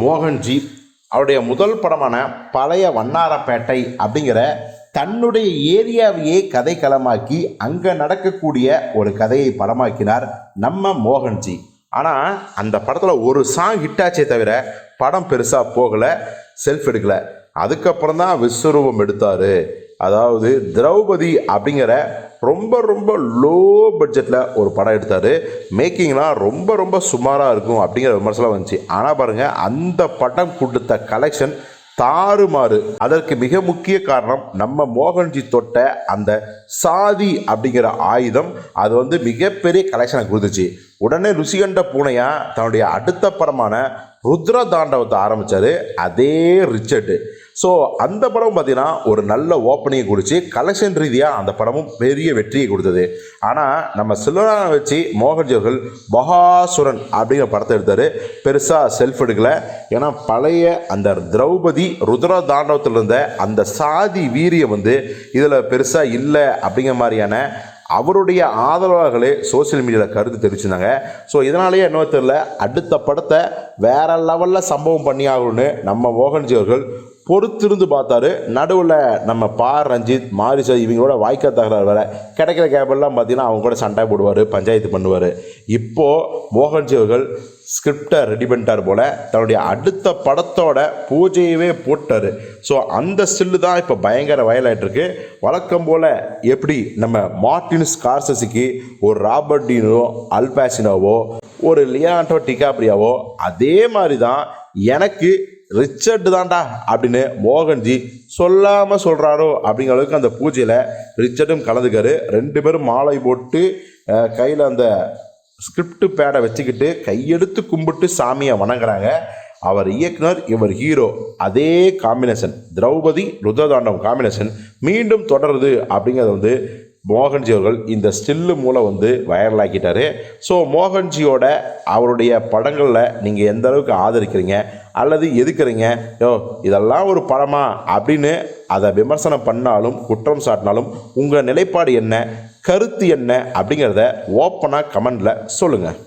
மோகன்ஜி அவருடைய முதல் படமான பழைய வண்ணாரப்பேட்டை அப்படிங்கிற தன்னுடைய ஏரியாவையே கதைக்களமாக்கி அங்கே நடக்கக்கூடிய ஒரு கதையை படமாக்கினார் நம்ம மோகன்ஜி. ஆனால் அந்த படத்தில் ஒரு சாங் ஹிட்டாச்சே தவிர படம் பெருசாக போகலை செல்ஃப் எடுக்கலை. அதுக்கப்புறம் தான் விஸ்வரூபம் எடுத்தார். அதாவது திரௌபதி அப்படிங்கிற ரொம்ப ரொம்ப லோ பட்ஜெட்டில் ஒரு படம் எடுத்தார். மேக்கிங்லாம் ரொம்ப ரொம்ப சுமாராக இருக்கும் அப்படிங்கிற விமர்சனம் வந்துச்சு. ஆனால் பாருங்கள் அந்த படம் கொடுத்த கலெக்ஷன் தாறுமாறு. அதற்கு மிக முக்கிய காரணம் நம்ம மோகன்ஜி தொட்ட அந்த சாதி அப்படிங்கிற ஆயுதம். அது வந்து மிகப்பெரிய கலெக்ஷனை கொடுத்துச்சு. உடனே ருசிகண்ட பூனையா தன்னுடைய அடுத்த படமான ருத்ர தாண்டவத்தை ஆரம்பித்தார் அதே ரிச்சர்டு. ஸோ அந்த படம் பார்த்தீங்கன்னா ஒரு நல்ல ஓப்பனிங்கை கொடுத்து கலெக்ஷன் ரீதியாக அந்த படமும் பெரிய வெற்றியை கொடுத்தது. ஆனால் நம்ம சில்லரான வச்சு மோகன்ஜி அவர்கள் மகாசுரன் அப்படிங்கிற படத்தை எடுத்தார். பெருசாக செல்ஃப் எடுக்கலை. ஏன்னா பழைய அந்த திரௌபதி ருத்ர தாண்டவத்தில் இருந்த அந்த சாதி வீரியம் வந்து இதில் பெருசாக இல்லை அப்படிங்கிற மாதிரியான அவருடைய ஆதரவாளர்களே சோஷியல் மீடியாவில் கருத்து தெரிவிச்சிருந்தாங்க. ஸோ இதனாலேயே என்ன தெரியல அடுத்த படத்தை வேற லெவலில் சம்பவம் பண்ணி ஆகணும்னு நம்ம மோகன்ஜி அவர்கள் பொறுத்திருந்து பார்த்தாரு. நடுவில் நம்ம பா ரஞ்சித் மாரிசா இவங்களோட வாய்க்கா தகராறு வேற. கிடைக்கிற கேபெல்லாம் பார்த்தீங்கன்னா அவங்க கூட சண்டை போடுவார் பஞ்சாயத்து பண்ணுவார். இப்போது மோகன்ஜி அவர்கள் ஸ்கிரிப்டை ரெடி பண்ணிட்டார் போல் தன்னுடைய அடுத்த படத்தோட பூஜையவே போட்டார். ஸோ அந்த ஸ்டில்லு தான் இப்போ பயங்கர வயலாயிட்டிருக்கு வழக்கம் போல் எப்படி நம்ம மார்டின் ஸ்கார்சஸிக்கு ஒரு ராபர்ட் டீனோ அல்பாசினோவோ ஒரு லியாண்டோ டிகாப்ரியாவோ அதே மாதிரி தான் எனக்கு ரிச்சர்டு தான்டா அப்படின்னு மோகன்ஜி சொல்லாமல் சொல்கிறாரோ அப்படிங்கிற அளவுக்கு அந்த பூஜையில் ரிச்சர்டும் கலந்துக்காரு. ரெண்டு பேரும் மாலை போட்டு கையில் அந்த ஸ்கிரிப்ட் பேடை வச்சுக்கிட்டு கையெடுத்து கும்பிட்டு சாமியை வணங்குறாங்க. அவர் இயக்குனர் இவர் ஹீரோ அதே காம்பினேஷன் திரௌபதி ருத்ரதாண்டம் காம்பினேஷன் மீண்டும் தொடருது அப்படிங்கிறது வந்து மோகன்ஜி அவர்கள் இந்த ஸ்டில்லு மூலம் வந்து வைரலாக்கிட்டாரு ஸோ மோகன்ஜியோட அவருடைய படங்களில் நீங்கள் எந்த அளவுக்கு ஆதரிக்கிறீங்க? அல்லது எதுக்குறீங்க? யோ இதெல்லாம் ஒரு படமா? அப்படின்னு அதை விமர்சனம் பண்ணாலும் குற்றம் சாட்டினாலும் உங்கள் நிலைப்பாடு என்ன? கருத்து என்ன? அப்படிங்கிறத ஓப்பனாக கமெண்டில் சொல்லுங்கள்